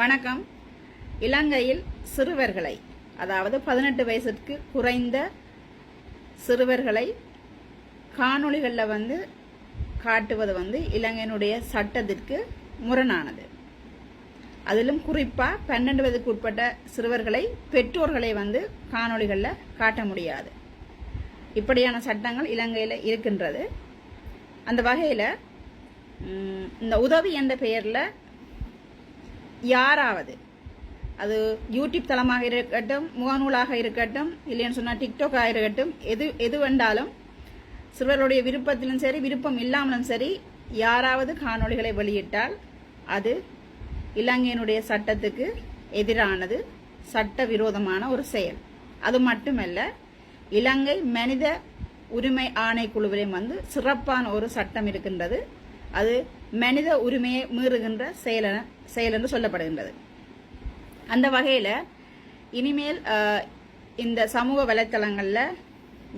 வணக்கம். இலங்கையில் சிறுவர்களை அதாவது பதினெட்டு வயசுக்கு குறைந்த சிறுவர்களை காணொளிகளில் வந்து காட்டுவது வந்து இலங்கையினுடைய சட்டத்திற்கு முரணானது. அதிலும் குறிப்பாக பன்னெண்டு வயதுக்கு உட்பட்ட சிறுவர்களை பெற்றோர்களை வந்து காணொளிகளில் காட்ட முடியாது. இப்படியான சட்டங்கள் இலங்கையில் இருக்கின்றது. அந்த வகையில் இந்த உதவி என்ற பெயரில் யாராவது. அது யூடியூப் தளமாக இருக்கட்டும் முகநூலாக இருக்கட்டும் இல்லைன்னு சொன்னால் டிக்டாக்காக இருக்கட்டும் எது எது வேண்டாலும் சிறுவர்களுடைய விருப்பத்திலும் சரி விருப்பம் இல்லாமலும் சரி யாராவது காணொளிகளை வெளியிட்டால் அது இலங்கையினுடைய சட்டத்துக்கு எதிரானது சட்ட விரோதமான ஒரு செயல். அது மட்டுமல்ல இலங்கை மனித உரிமை ஆணைக்குழுவிலையும் வந்து சிறப்பான ஒரு சட்டம் இருக்கின்றது. அது மனித உரிமையை மீறுகின்ற செயல செயல் என்று சொல்லப்படுகின்றது. அந்த வகையில் இனிமேல் இந்த சமூக வலைத்தளங்களில்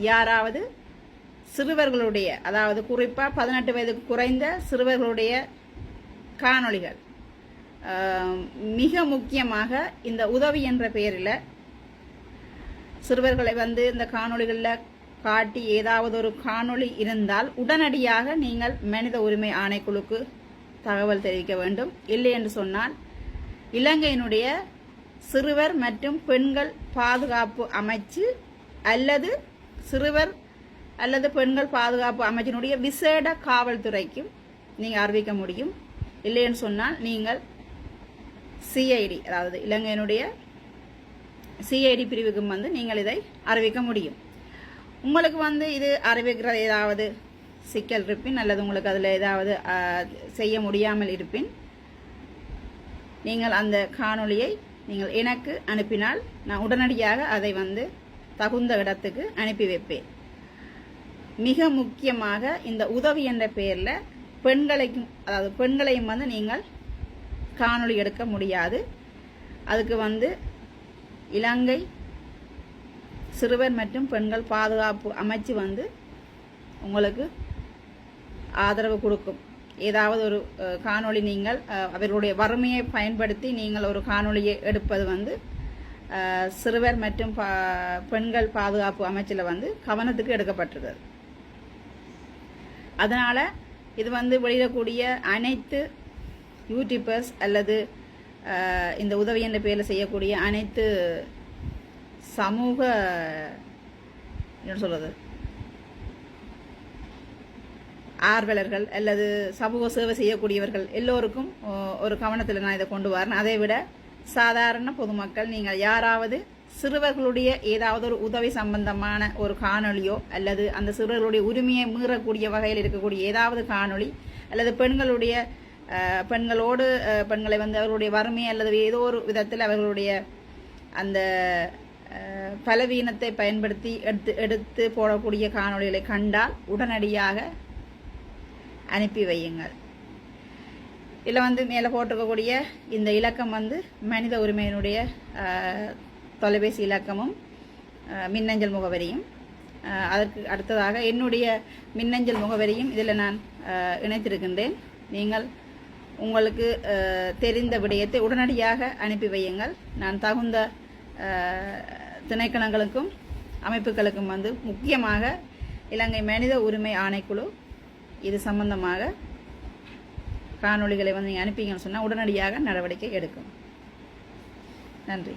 யாராவது சிறுவர்களுடைய அதாவது குறிப்பாக பதினெட்டு வயதுக்கு குறைந்த சிறுவர்களுடைய காணொளிகள் மிக முக்கியமாக இந்த உதவி என்ற பெயரில் சிறுவர்களை வந்து இந்த காணொளிகளில் காட்டி ஏதாவது ஒரு காணொளி இருந்தால் உடனடியாக நீங்கள் மனித உரிமை ஆணைக்குழுக்கு தகவல் தெரிவிக்க வேண்டும். இல்லை என்று சொன்னால் இலங்கையினுடைய சிறுவர் மற்றும் பெண்கள் பாதுகாப்பு அமைச்சு அல்லது சிறுவர் அல்லது பெண்கள் பாதுகாப்பு அமைச்சினுடைய விசேட காவல்துறைக்கும் நீங்கள் அறிவிக்க முடியும். இல்லைன்னு சொன்னால் நீங்கள் சிஐடி அதாவது இலங்கையினுடைய சிஐடி பிரிவுக்கும் வந்து நீங்கள் இதை அறிவிக்க முடியும். உங்களுக்கு வந்து இது அறிவிக்கிற ஏதாவது சிக்கல் இருப்பின் அல்லது உங்களுக்கு அதில் ஏதாவது செய்ய முடியாமல் இருப்பின் நீங்கள் அந்த காணொளியை நீங்கள் எனக்கு அனுப்பினால் நான் உடனடியாக அதை வந்து தகுந்த இடத்துக்கு அனுப்பி வைப்பேன். மிக முக்கியமாக இந்த உதவி என்ற பெயரில் பெண்களைக்கும் அதாவது பெண்களையும் வந்து நீங்கள் காணொளி எடுக்க முடியாது. அதுக்கு வந்து இலங்கை சிறுவர் மற்றும் பெண்கள் பாதுகாப்பு அமைச்சு வந்து உங்களுக்கு ஆதரவு கொடுக்கும். ஏதாவது ஒரு காணொளி நீங்கள் அவர்களுடைய வறுமையை பயன்படுத்தி நீங்கள் ஒரு காணொளியை எடுப்பது வந்து சிறுவர் மற்றும் பெண்கள் பாதுகாப்பு அமைச்சில் வந்து கவனத்துக்கு எடுக்கப்பட்டிருக்கிறது அதனால் இது வந்து வெளியிடக்கூடிய அனைத்து யூடியூபர்ஸ் அல்லது இந்த உதவி என்ற பேரில் செய்யக்கூடிய அனைத்து சமூக என்ன சொல்கிறது ஆர்வலர்கள் அல்லது சமூக சேவை செய்யக்கூடியவர்கள் எல்லோருக்கும் ஒரு கவனத்தில் நான் இதை கொண்டு வரேன். அதை விட சாதாரண பொதுமக்கள் நீங்கள் யாராவது சிறுவர்களுடைய ஏதாவது ஒரு உதவி சம்பந்தமான ஒரு காணொலியோ அல்லது அந்த சிறுவர்களுடைய உரிமையை மீறக்கூடிய வகையில் இருக்கக்கூடிய ஏதாவது காணொளி அல்லது பெண்களுடைய பெண்களோடு பெண்களை வந்து அவர்களுடைய வறுமை அல்லது ஏதோ ஒரு விதத்தில் அவர்களுடைய அந்த பலவீனத்தை பயன்படுத்தி எடுத்து எடுத்து போடக்கூடிய காணொளிகளை கண்டால் உடனடியாக அனுப்பி வையுங்கள். இதில் வந்து மேலே போட்டிருக்கக்கூடிய இந்த இலக்கம் வந்து மனித உரிமையினுடைய தொலைபேசி இலக்கமும் மின்னஞ்சல் முகவரியும். அதற்கு அடுத்ததாக என்னுடைய மின்னஞ்சல் முகவரியும் இதில் நான் இணைத்திருக்கின்றேன். நீங்கள் உங்களுக்கு தெரிந்த விடயத்தை உடனடியாக அனுப்பி வையுங்கள். நான் தகுந்த திணைக்களங்களுக்கும் அமைப்புகளுக்கும் வந்து முக்கியமாக இலங்கை மனித உரிமை ஆணைக்குழு இது சம்பந்தமாக காணொளிகளை வந்து நீங்கள் அனுப்பிங்கன்னு சொன்னால் உடனடியாக நடவடிக்கை எடுக்கும். நன்றி.